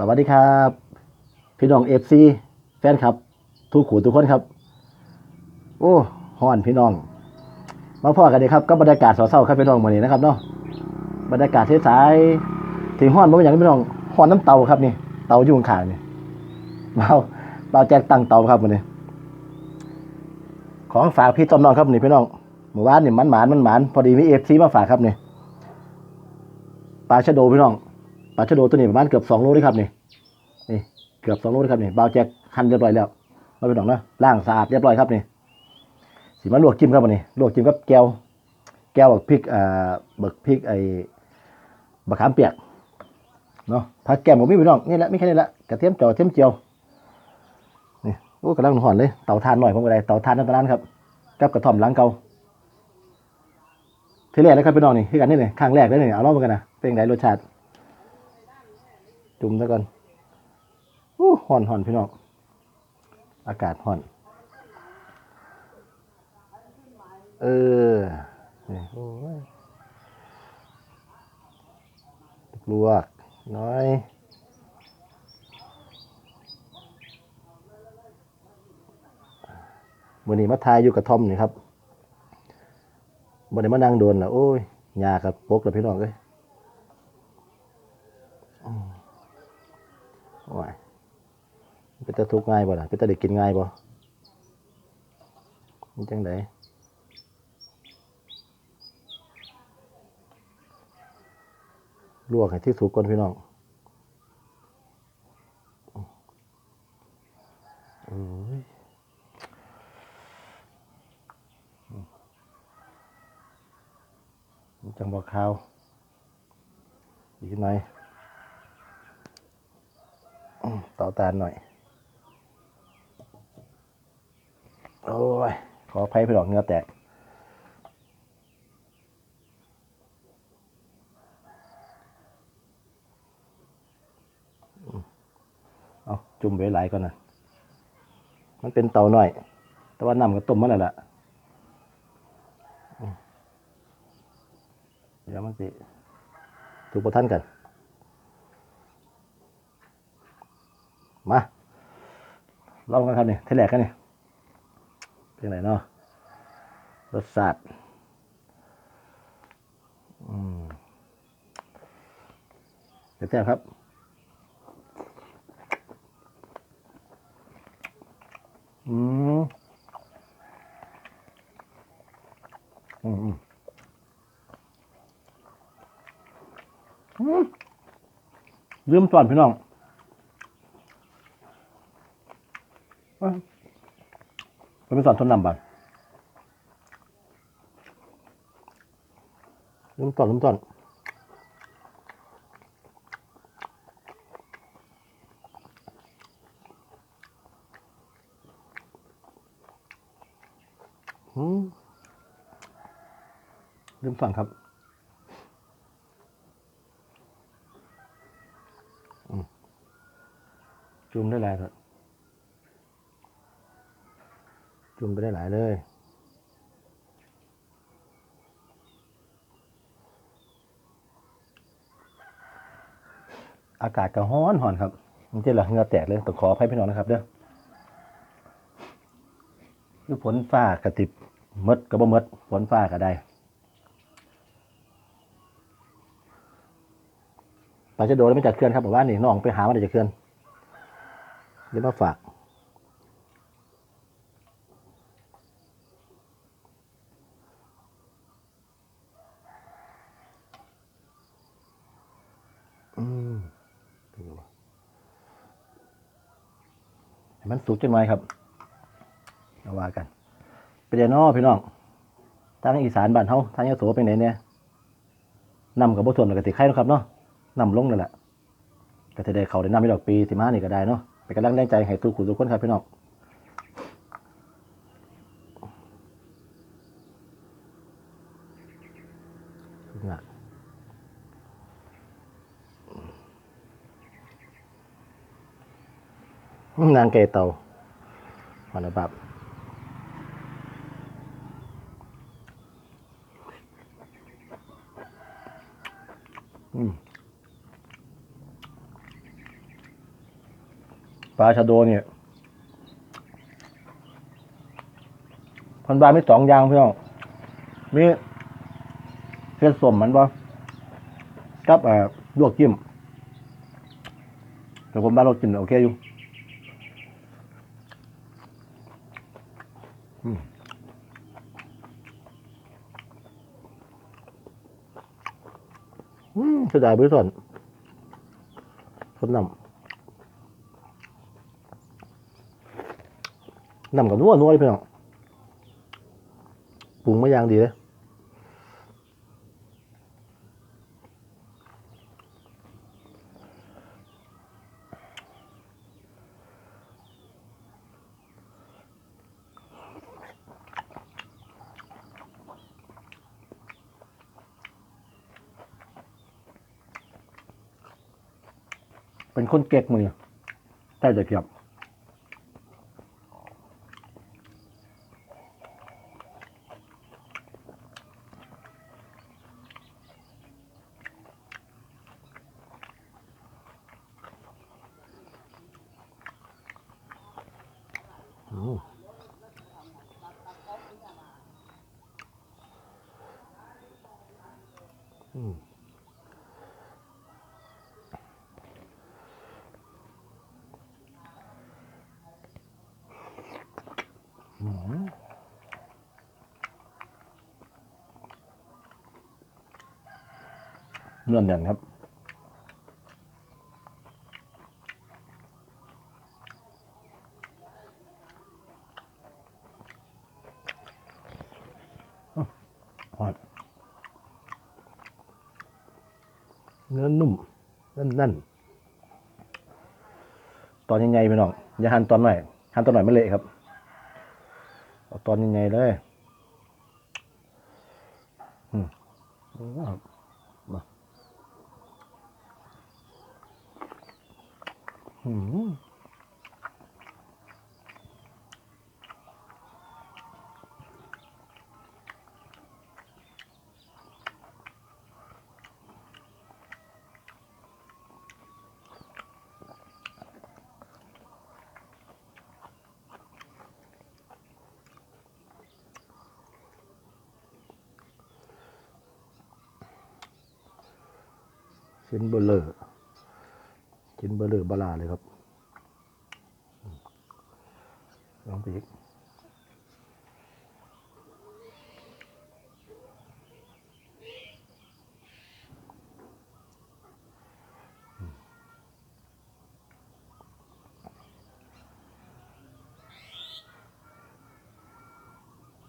สวัสดีครับ พี่น้องเอฟซีแฟนครับ ทุกขู่ทุกคนครับ โอ้ฮ้อนพี่น้อง มาพ่อกันเลยครับก็บรรยากาศเศร้าๆครับพี่น้องวันนี้นะครับเนาะบรรยากาศที่สายถึงฮ้อนบ่เป็นอย่างนี้พี่น้องฮ้อนน้ำเตาครับนี่เตาอยู่ข้างนี่เบาเบาแจกตั้งเตาครับวันนี้ ของฝากพี่ต้อมน้องครับนี่พี่น้องเมื่อวานนี่มันหมานมันหมานพอดีมีเอฟซีมาฝากครับนี่ปลาชะโดพี่น้อง ปลาชะโดตัวนี้ประมาณเกือบสองโลด้วยครับนี่นี่เกือบสองโลนะครับนี่บาวแจ็คหั่นเรียบร้อยแล้วมาเป็นดอกนะล้างสะอาดเรียบร้อยครับนี่สีมาลวกจิ้มครับวันนี้ลวกจิ้มกับแก้ว แก้วบักพริกอ่าบักพริกไอ้บักขามเปียกเนาะผักแก้มผมมีพี่น้องนี่แหละไม่แค่นี้แหละกระเทียมจ่อเทียมเจียวนี่โอ้กำลังหอนเลยเตาถ่านหน่อยผมก็ได้เตาถ่านนั่นตอนนั้นครับกับกระท่อมล้างเก่าที่แรกนะครับพี่น้องนี่คือกันนี่เลยครั้งแรกเลยนี่เอาลอมากันนะเป็นไงรสชาติ จุ่มซะก่อนอู้ห่อนห่อนพี่น้อง อากาศห่อน เออนี่โอ้ยลวกน้อยวันนี้มาทายอยู่กระท่อมนี่ครับวันนี้มานั่งโดนแล้วโอ้ยยากับปกแล้วพี่น้องเอ้ยอืมโอ้ย เป็นตะทุกง่ายบ่ล่ะเป็นตะเด็กกินง่ายบ่มันจังไดลวกให้ที่สุกก่อนพี่น้องโอ้ยจังบอกข้าวอีกหน่อยต่อตาหน่อย โอ้ย ขออภัยพี่ดอกเงือแตกเอาจุ่มไว้หลายก่อนนะมันเป็นเตาหน่อย แต่ว่าน้ำก็ต้มมันนั่นแหละเดี๋ยวมันสิถูกประทันกัน มาลองกันครับนี่เทแหลกกันนี่ เป็นไงเนาะรสชาติอืมเดี๋ยวแซ่บครับอืมอืมอืมลืมสอนพี่น้องเอ้ย มัน เป็นสอนต้นนำบังลืมต้นลืมต้นอืมลืมสั่งครับอืมจุ่มได้หลายครับ จุ่มไปได้หลายเลยอากาศก็ร้อนหอนครับมันจะหลือเหงือแตกเลยต้องขออภัยพี่น้องนะครับเด้อคือฝนฟ้ากระติบมดก็บ่มดฝนฟ้าก็ได้ปลาจะโดนไม่จากเขื่อนครับบอกว่านี่น้องไปหามาได้จากเขื่อนเดี๋ยวมาฝาก อืมเป็นไงวะให้ มันสุกจังไหมครับเอาว่ากันเป็นไงน้อพี่น้องทางอีสานบ้านเฮาทางยโสเป็นไหนเนี่ยนำกับบทส่วนกับติไข่นะครับเนาะนำลงนั่นแหละก็จะได้เขาได้นำไปดอกปีสิมานี่ก็ได้เนาะเป็นกำลังแรงใจให้ทุกคนทุกคนครับพี่น้องนะ นางเกเตาหอนบับปลาชะโดเนี่ยพันบาไม่สองอย่างพี่น้องมีเห็ดสมมันบ่กับเอ่อลวกจิ้มแต่ผมบ้านเรากินโอเคอยู่อืมอืม เสียดายบริสุทธิ์สดน้ำน้ำกับนัวนัวเลยพี่น้อนปรุงมาอย่างดีเลย เป็นคนเก็กมือใช่จะเกียบอมอืม เนื้อแน่นครับอ้าวหอดเนื้อนุ่มนั่นนั่นๆตอนยังไงพี่น้องอย่าหั่นตอนหน่อยหั่นตอนหน่อยไม่เละครับเอาตอนยังไงเลยอืม ครับอืมชิ้นเบลเลอร์ ชิ้นเบลเลอร์บลาเลยครับลองไปอีก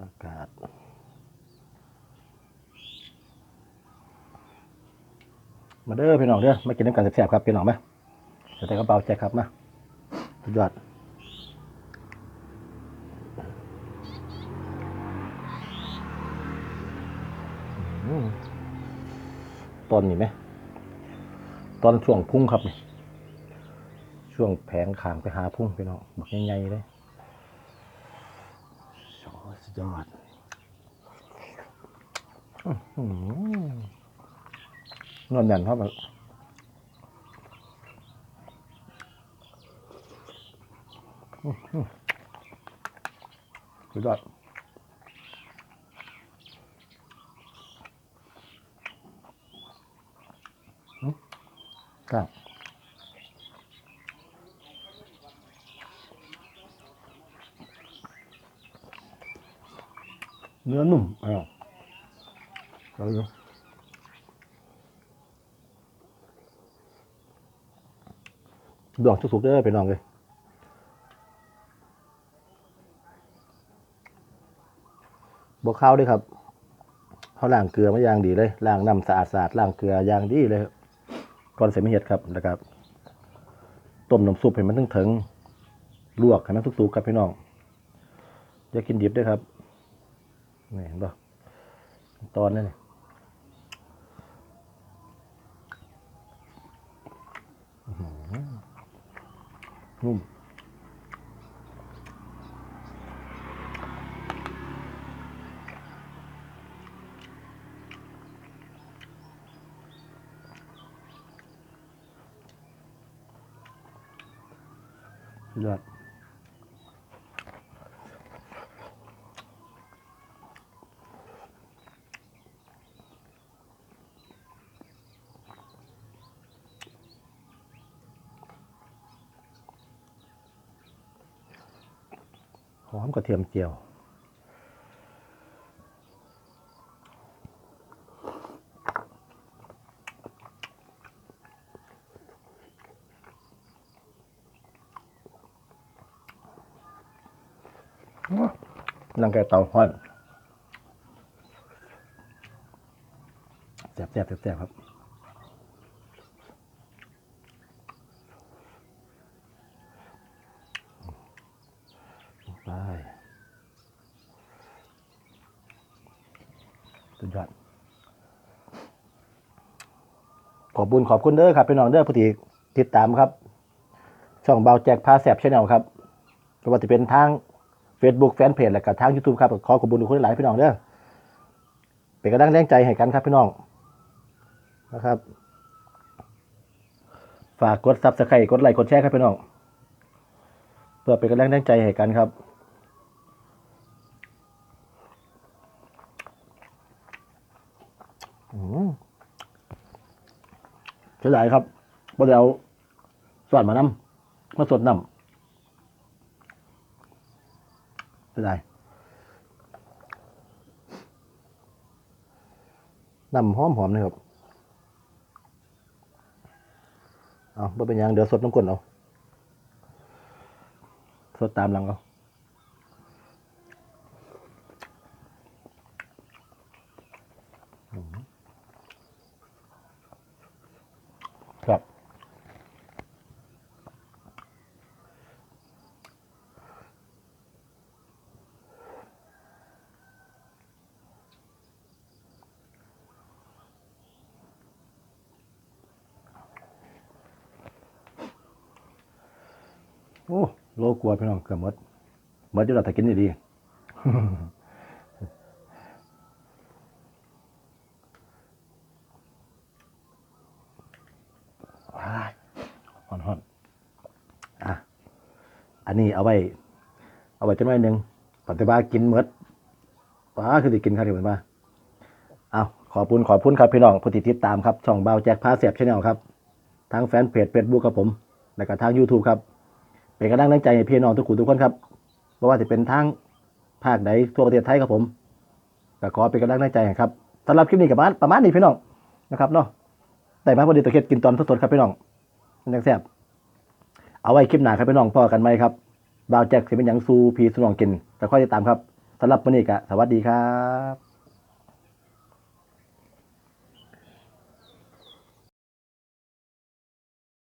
อากาศมาเด้อพี่น้องเด้อมากินน้ำกันแซ่บๆครับพี่น้องไหม ใส่กระเป๋าแจ็ครับมาสุดยอดตอนนี้ไหม ตอนช่วงพุ่งครับนี่ ช่วงแผงขางไปหาพุ่งพี่น้องบอกใหญ่ๆเลยสุดยอดอื้อนวลแน่นครับแบบอื้อหือ สุดยอดครับเนื้อนุ่มอะเราดูดอกสุกๆเด้อไปน้องเลย บอกข้าวด้วยครับเขาล้างเกลือมาอย่างดีเลยล้างน้ำสะอาดสะอาดล้างเกลืออย่างดีเลยก่อนใส่ไม่เห็ดครับนะครับต้มน้ำซุปให้มันถึงถึงๆลวกให้มันสุกๆครับพี่น้องอย่ากินดิบด้วยครับนี่เห็นปะตอนนั้นี่นุ่ม ยอดหอมกระเทียมเจียว นั่งแกเตาห้อนแซ่บแซ่บแซ่บครับไปสุดยอดขอบคุญขอบคุณเด้อครับพี่น้องเด้อผู้ที่ติดตามครับ ช่องเบาแจกพาแสบชแนลครับก็ว่าจะเป็นทาง Facebook แฟนเพจและกับทาง YouTube ครับขอขอบคุณทุกคนหลายพี่น้องเด้อเป็นกำลังแรงใจให้กันครับพี่น้องนะครับ ฝากกดซับสไครต์กดไลค์กดแชร์ครับพี่น้องเพื่อเป็นกำลังแรงใจให้กันครับอืมเสียดายครับบ่ได้เอาสวดมานำมาสดน้ำ เสียดายน้ำหอมหอมนะครับ เอาบ่เป็นยัง เดี๋ยวสดน้ำก่นเอา สดตามหลังเอา โอ้โลกลัวพี่น้องเกือบหมดหมดอยู่แล้วแต่กินดีๆว้ายห่อนห่อนๆอะอันนี้เอาไว้ เอาไว้จังหน่อยหนึ่งปฏิบัติกินหมดว้าคือได้กินครับที่เหมือนว่าเอาขอบคุณขอบคุณครับพี่น้องผู้ที่ติดตามครับ ช่องเบาแจ็คพาเสียบชาแนลครับ ทางแฟนเพจเฟซบุ๊กครับผม แล้วก็ทาง YouTube ครับ เป็นกำลังแรงใจให้พี่น้องทุกคนทุกคนครับเพราะว่าจะเป็นทางภาคใดทั่วประเทศไทยครับผมก็ขอเป็นกำลังแรงใจครับสำหรับคลิปนี้กับประมาณนี้พี่น้องนะครับเนาะแต่มาพอดีตะเคียนกินตอนสดๆครับพี่น้องมันยังแซ่บเอาไว้คลิปหน้าครับพี่น้องพอกันไหมครับบ่าวแจ็คสิเป็นหยังซูพีสนองกินแต่ค่อยติดตามครับสำหรับวันนี้ก็สวัสดีครับ